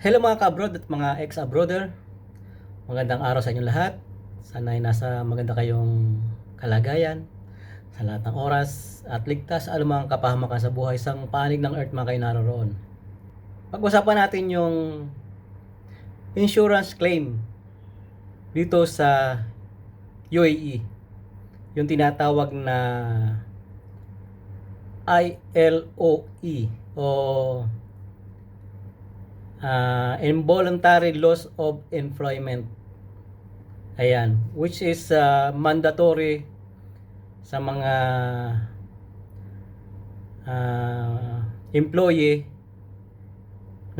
Hello mga ka-abroad at mga ex-abroader. Magandang araw sa inyong lahat. Sana ay nasa maganda kayong kalagayan sa lahat ng oras at ligtas sa anumang kapahamakan sa buhay sang panig ng earth mga kayo naroon. Pag-usapan natin yung insurance claim dito sa UAE. Yung tinatawag na ILOE o uh, involuntary loss of employment. Ayan, which is uh, mandatory sa mga uh, employee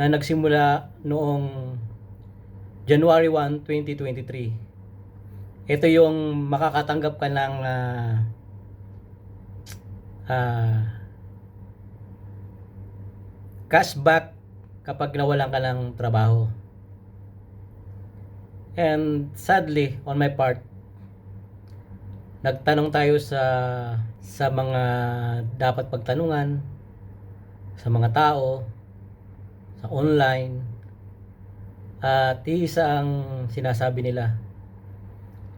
na nagsimula noong January 1, 2023. Ito yung makakatanggap ka ng uh, uh, cashback kapag nawalan ka ng trabaho. And sadly, on my part, nagtanong tayo sa sa mga dapat pagtanungan sa mga tao sa online at isa ang sinasabi nila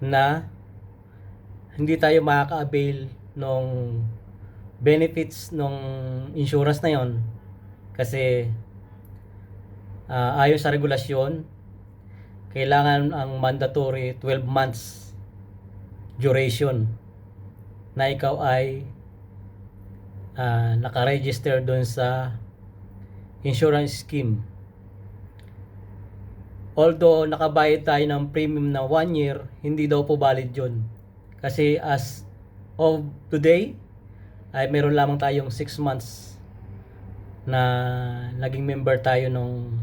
na hindi tayo makaka-avail ng benefits ng insurance na yon kasi uh, ayon sa regulasyon kailangan ang mandatory 12 months duration na ikaw ay uh, nakaregister doon sa insurance scheme. Although nakabayad tayo ng premium na 1 year, hindi daw po valid yun. Kasi as of today, ay meron lamang tayong 6 months na naging member tayo nung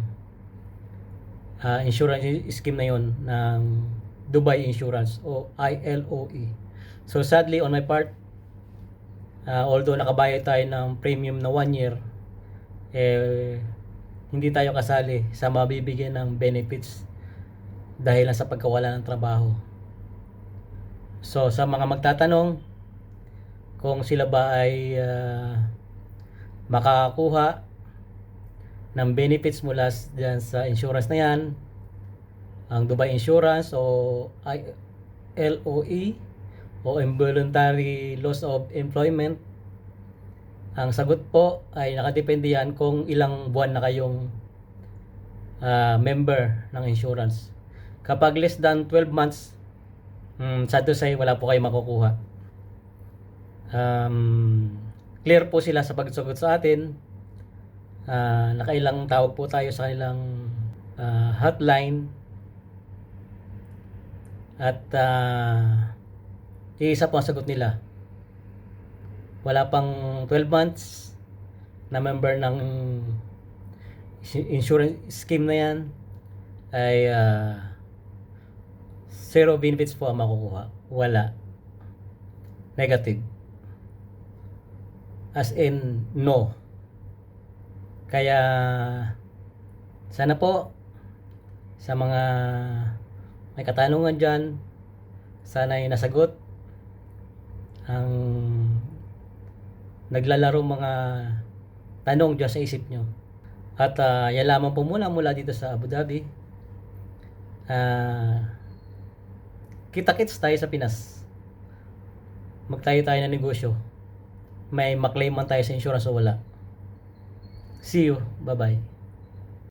uh, insurance scheme na yon ng Dubai Insurance o ILOE. So sadly on my part, uh, although nakabayad tayo ng premium na 1 year, eh, hindi tayo kasali sa mabibigyan ng benefits dahil lang sa pagkawala ng trabaho. So sa mga magtatanong kung sila ba ay uh, makakakuha ng benefits mula dyan sa insurance na yan, ang Dubai Insurance o LOE o Involuntary Loss of Employment, ang sagot po ay nakadepende yan kung ilang buwan na kayong uh, member ng insurance. Kapag less than 12 months, hmm, sad to say, wala po kayo makukuha. Um, clear po sila sa pagsagot sa atin. Uh, nakailang tawag po tayo sa kanilang uh, hotline. At uh, isa po ang sagot nila wala pang 12 months na member ng insurance scheme na yan ay uh, zero benefits po ang makukuha. Wala. Negative. As in, no. Kaya, sana po, sa mga may katanungan dyan, sana ay nasagot ang naglalaro mga tanong dyan sa isip nyo. At uh, yan lamang po muna mula dito sa Abu Dhabi. Uh, kita-kits tayo sa Pinas. Magtayo tayo ng negosyo. May maklaim man tayo sa insurance o wala. See you. Bye-bye.